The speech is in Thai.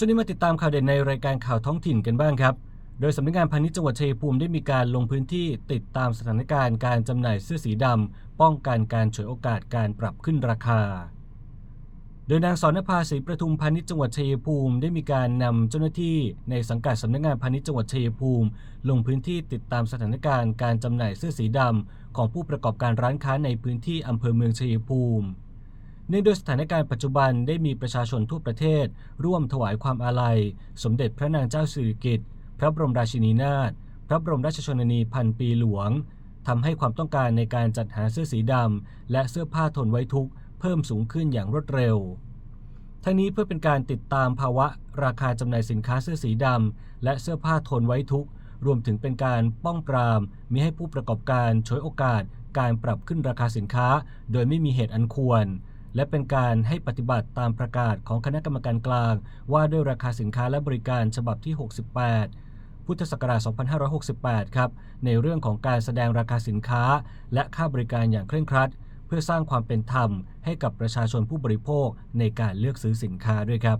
ช่วงนี้มาติดตามข่าวเด่นในรายการข่าวท้องถิ่นกันบ้างครับ โดยสำนักงานพาณิชย์จังหวัดชัยภูมิได้มีการลงพื้นที่ติดตามสถานการณ์การจำหน่ายเสื้อสีดำป้องกันการฉวยโอกาสการปรับขึ้นราคา โดยนางสอนนภาศรีประทุมพาณิชย์จังหวัดชัยภูมิ ได้มีการนำเจ้าหน้าที่ในสังกัดสำนักงานพาณิชย์จังหวัดชัยภูมิ ลงพื้นที่ติดตามสถานการณ์การจำหน่ายเสื้อสีดำของผู้ประกอบการร้านค้าในพื้นที่อำเภอเมืองชัยภูมิ เนื่องด้วยสถานการณ์ปัจจุบันได้มีประชาชนทั่วประเทศ ร่วมถวายความอาลัย สมเด็จพระนางเจ้าสิริกิติ์พระบรมราชินีนาถพระบรมราชชนนีพันปีหลวงทำให้ความต้องการในการจัดหาเสื้อสีดำและเสื้อผ้าทนไว้ทุกข์เพิ่มสูงขึ้นอย่างรวดเร็ว ทั้งนี้เพื่อเป็นการติดตามภาวะราคาจำหน่ายสินค้าเสื้อสีดำและเสื้อผ้าทนไว้ทุกข์รวมถึงเป็นการป้องปรามมิให้ผู้ประกอบการฉวยโอกาส การปรับขึ้นราคาสินค้า โดยไม่มีเหตุอันควร และเป็นการให้ปฏิบัติตามประกาศของคณะกรรมการกลาง ว่าด้วยราคาสินค้าและบริการฉบับที่ 68 พุทธศักราช 2568 ครับ ในเรื่องของการแสดงราคาสินค้า และค่าบริการอย่างเคร่งครัด เพื่อสร้างความเป็นธรรมให้กับประชาชนผู้บริโภคในการเลือกซื้อสินค้าด้วยครับ